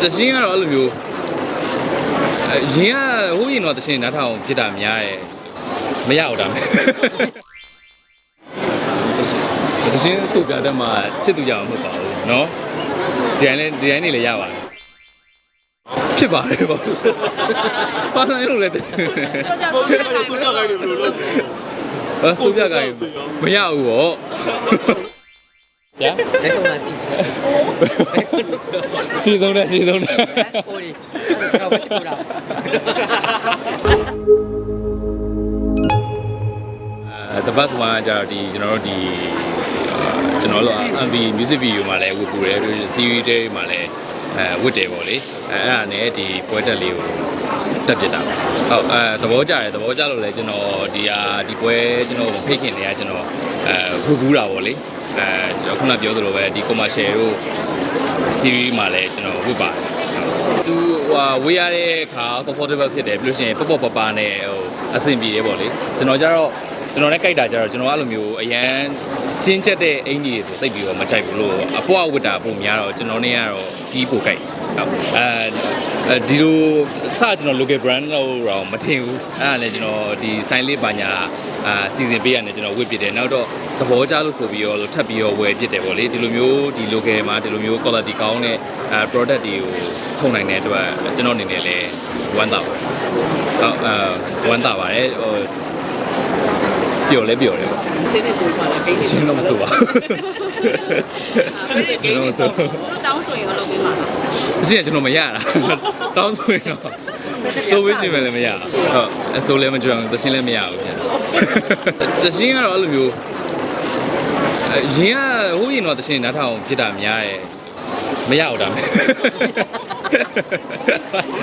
တရှင်ကတော့အဲ့လိုမျိုးအဲရင်ကဟိုးရင်တော့တရှင်နားထောင်ဖြစ်တာများတယ်မရဘူးဒါမဲ့တရှင်တရှင်ဆိုပြတဲ့မှာချစ်သူရအောင်မဟုတ်ပါဘူးเนาะဒီတိုင်းလည်းဒီတိုင်းနေလည်းရပါတယ်ဖြစ်ပါတယ်ပေါ့ဘာသာရေးလို့လဲတရှင် တော့ကြောင့်ဆုံးဖြတ်ခိုင်း ဆုံးဖြတ်ခိုင်းတယ်ဘယ်လိုလုပ်လဲ အဲဆိုပြကိုင်းမရဘူးပေါ့ ညာလက်ဆုံးလာကြည့်စီဆုံးတယ်စီဆုံးတယ်ဟိုဒီတော့မရှိဘူးလားအဲ the bus one ကကြတော့ဒီကျွန်တော်တို့ဒီအာကျွန်တော်တို့ MV music video မှာလည်းဝတ်ပူတယ် series တွေမှာလည်းအဲဝတ်တယ်ပေါ့လေအဲအဲ့ဒါနဲ့ဒီပွဲတက်လေးကိုတက်ပြစ်တာပါဟုတ်အဲသဘောကျတယ်သဘောကျလို့လည်းကျွန်တော်ဒီဟာဒီပွဲကျွန်တော်ဖိတ်ခင်တွေကကျွန်တော်အဲဝတ်ကူးတာပေါ့လေ အဲကျွန်တော်ခုနပြောသလိုပဲဒီ commercial တို့ series မှာလည်းကျွန်တော်ဝတ်ပါတယ်သူဟိုဝေးရတဲ့အခါ comfortable ဖြစ်တယ်ပြီးလို့ရှိရင်ပေါ့ပေါ့ပပနဲ့ဟိုအဆင်ပြေတယ်ပေါ့လေကျွန်တော်ကြတော့ကျွန်တော်နဲ့ကြိုက်တာကြတော့ကျွန်တော်အဲ့လိုမျိုးအရန်ချင်းချက်တဲ့အင်ကြီးတွေဆိုသိပ်ပြီးတော့မကြိုက်ဘူးလို့အပွားဝတ်တာပုံများတော့ကျွန်တော်နဲ့ကတော့ကြီးပိုကြိုက်ဟုတ်အဲ ဒီလိုစကျွန်တော် local brand လို့တော့မထင်ဘူးအဲ့ဒါလည်းကျွန်တော်ဒီ style လေးပါညာအာစီစဉ်ပေးရတယ်ကျွန်တော်ဝတ်ပြတယ်နောက်တော့သဘောကျလို့ဆိုပြီးတော့ထပ်ပြီးတော့ဝယ်ပြတယ်ပေါ့လေဒီလိုမျိုးဒီ local မှာဒီလိုမျိုး quality ကောင်းတဲ့အဲ product တွေကိုထုတ်နိုင်တဲ့အတွက်ကျွန်တော်အနေနဲ့လည်းဝမ်းသာပါတယ်ဟုတ်အဲဝမ်းသာပါတယ်ဟိုပျော်လဲပျော်တယ်ပေါ့ချင်းနေဆိုမှလည်းကိန်းရှင်းတော့မဆိုပါဘူး ရှင်းတော့မဆိုတို့တောင်းဆိုရင်တော့လုပ်ပေးမှာလားတချင်ကျွန်တော်မရတာတောင်းဆိုရင်တော့ဆိုဝေးရှင်မယ်လည်းမရဟုတ်အဆိုလည်းမကြွအောင်တချင်လည်းမရဘူးပြန်တချင်ကတော့အဲ့လိုမျိုးအဲရင်ကဟိုးရင်တော့တချင်နားထောင်ဖြစ်တာများတယ်မရဘူးဒါမဲ့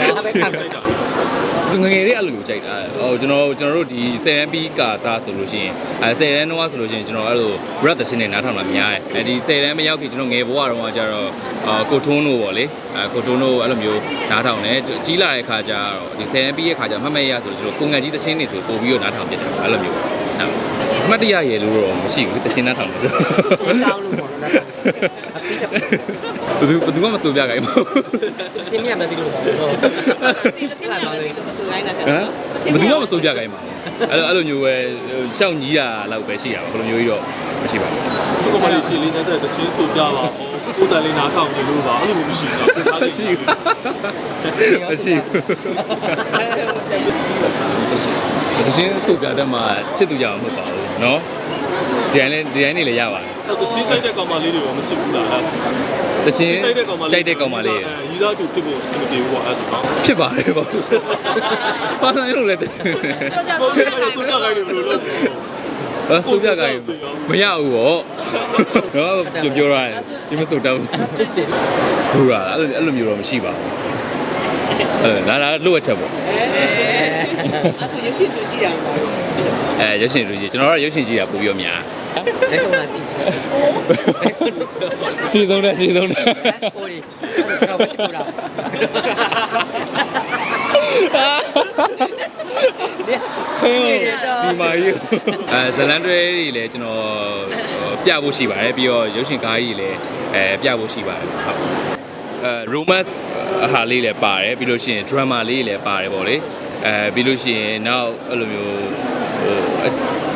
ဒါပဲခံလိုက်တာ သူငယ်ငယ်လေးအဲ့လိုမျိုးကြိုက်တာဟိုကျွန်တော်ကျွန်တော်တို့ဒီ10ရန်ပီကာစားဆိုလို့ရှိရင်အဲ10ရန်တော့ဆိုလို့ရှိရင်ကျွန်တော်အဲ့လို red တချင်နဲ့နားထောင်တာများတယ်အဲဒီ10ရန်မရောက်ခင်ကျွန်တော်ငယ်ဘဝတော့ကျတော့အာကိုထွန်းတို့ပေါ့လေအဲကိုထွန်းတို့အဲ့လိုမျိုးနားထောင်တယ်ကြီးလာတဲ့ခါကျတော့ဒီ10ရန်ပီရဲ့ခါကျမှတ်မဲ့ရဆိုလို့ကျွန်တော်ကိုငယ်ကြီးတချင်နေဆိုပို့ပြီးတော့နားထောင်ပြတယ်အဲ့လိုမျိုးနော်အမှတ်တရရေလို့တော့မရှိဘူးတချင်နားထောင်တယ်ဆိုစင်းကောင်းလို့ပေါ့နော်အပိတ ဘယ်သူဘယ်သူမှမစိုးပြခိုင်းဘူးစင်မြတ်မသိလို့ပါတော့ဒီတစ်ချက်မှမသိလို့မဆိုတိုင်းတာချက်ဟမ်ဘယ်သူမှမစိုးပြခိုင်းပါဘူးအဲ့လိုအဲ့လိုမျိုးပဲရှောက်ညီးတာလောက်ပဲရှိရပါဘူးဘယ်လိုမျိုးကြီးတော့မရှိပါဘူးဒီကောင်မလေးရှည်လေးနဲ့တဲ့တချင်းဆိုပြပါဦးကိုယ်တိုင်လေးနားထောင်နေလို့ပါအဲ့လိုမျိုးမရှိဘူးဒါလည်းရှိဘူးမရှိဘူးတချင်းဆိုပြတဲ့မှာချစ်သူရအောင်မဟုတ်ပါဘူးနော် ဒီတိုင်းလည်းဒီတိုင်းနေလည်းရပါတယ်အဲ့ဒါစီးကြိုက်တဲ့ကောင်မလေးတွေရောမချစ်ဘူးလားအဲ့ဒါဆိုတချင်းကြိုက်တဲ့ကောင်မလေးကြိုက်တဲ့ကောင်မလေးယူသားတူဖြစ်ဖို့အဆင်မပြေဘူးပေါ့အဲ့ဒါဆိုတော့ဖြစ်ပါတယ်ပေါ့ဘာသာရုပ်လည်းတချင်းတို့ကြောင့်ဆုံးဖြတ်ခိုင်းဆုံးဖြတ်ခိုင်းတယ်ဘယ်လိုလုပ်လဲဆုံးဖြတ်ခိုင်းမရဘူးပေါ့တော့ပြောပြောရတယ်ရှင်းမစုံတတ်ဘူးဟုတ်လားအဲ့လိုမျိုးတော့မရှိပါဘူးအဲ့ဒါလာလာလို့အချက်ပေါ့အဲအဲ့ဆိုရုပ်ရှင်တူကြည့်ရအောင်ပါ အဲရုပ်ရှင်လူကြီးကျွန်တော်တို့ရုပ်ရှင်ကြည့်တာပိုပြီးတော့များလက်ဆုံးလာကြည့်စီဆုံးတယ်စီဆုံးတယ်ဟိုဒီတော့မရှိဘူးလားဟင်းဒီမာကြီးအဲဇလန်တွဲတွေလည်းကျွန်တော်ပြဖို့ရှိပါတယ်ပြီးတော့ရုပ်ရှင်ကားကြီးလည်းအဲပြဖို့ရှိပါတယ်ဟုတ်အဲ romance ဟာလေးလည်းပါတယ်ပြီးလို့ရှိရင် drama လေးလည်းပါတယ်ပေါ့လေအဲပြီးလို့ရှိရင်နောက်အဲ့လိုမျိုး ဟို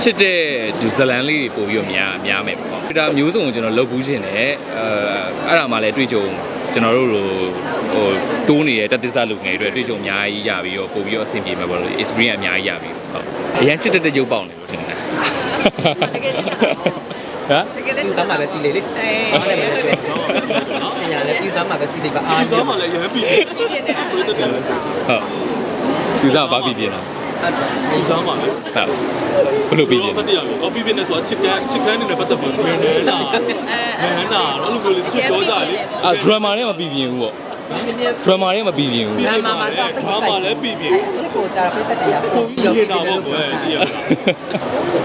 ချစ်တဲ့ဒူဇလန်လေးတွေပို့ပြီးတော့များများမယ်ပေါ့ဒါမျိုးစုံကိုကျွန်တော်လုပ်ဘူးခြင်းတယ်အဲအဲ့ဒါမှလည်းတွေ့ကြုံကျွန်တော်တို့လိုဟိုတိုးနေတဲ့တက်သစ္စာလူငယ်တွေတွေ့ကြုံအများကြီးရပြီးတော့ပို့ပြီးတော့အဆင်ပြေမှာပေါ့လို့ experience အများကြီးရပြီးဟုတ်အရင်ချစ်တဲ့ရုပ်ပေါက်နေလို့ထင်တယ်တကယ်ကြည့်တာဟမ်တကယ်လည်းဒီစားမှာပဲကြည့်လေလေအေးရှင်ရလေဒီစားမှာပဲကြည့်လိုက်ပါအာဒီစားမှလည်းရဟန်းပြီပြည့်နေတဲ့အားလုံးဟုတ်သူစားဘာဖြစ်ပြင်းလား ဒီစားမှလည်းဟုတ်ဘယ်လိုပြင်းဘလဲယ်တရားလဲကော်ဖီဘစ်နဲ့ဆိုတာချစ်ကန်ချစ်ကန်နေနဲ့ပတ်သက်ပြီးဘယ်နဲ့လားဘယ်နဲ့လားအဲ့လိုကိုလေချစ်ပြောကြလေအာ drama နဲ့မပြင်းပြင်းဘူးပေါ့ drama နဲ့မပြင်းပြင်းဘူးဘာမှလည်းပြီပြီချစ်ကိုကြာပြတ်တဲ့တရားပုံပြီးရတာပေါ့ကွယ်ဒီရ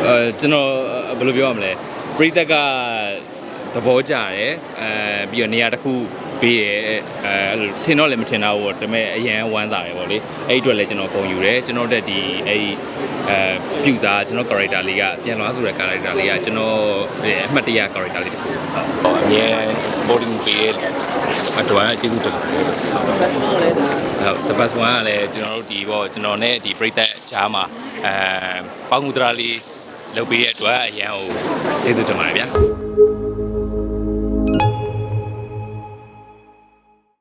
အဲကျွန်တော်ဘယ်လိုပြောရမလဲပရိသတ်ကသဘောကျတယ်အဲပြီးတော့နေရာတစ်ခု ပပေးရဲအဲအဲ့လိုထင်တော့လည်းမထင်တော့ဘူးပေါ့ဒါပေမဲ့အရန်ဝမ်းသာတယ်ပေါ့လေအဲ့ဒီအတွက်လည်းကျွန်တော်ဂုဏ်ယူတယ်ကျွန်တော်တက်ဒီအဲ့ဒီအဲပြူစားကျွန်တော် character လေးကပြန်လာဆိုတဲ့ character လေးကကျွန်တော်ရဲ့အမှတ်တရ character လေးတစ်ခုဟုတ်အမြဲ supporting ပေးရဲအတွက်ကျေးဇူးတင်ပါတယ်ဟုတ် the best one ကလည်းကျွန်တော်တို့ဒီပေါ့ကျွန်တော်နဲ့ဒီပြိသက်ချားမှာအဲပေါင်းကူတရာလေးလုပ်ပေးတဲ့အတွက်အရန်ဟိုကျေးဇူးတင်ပါတယ်ဗျာ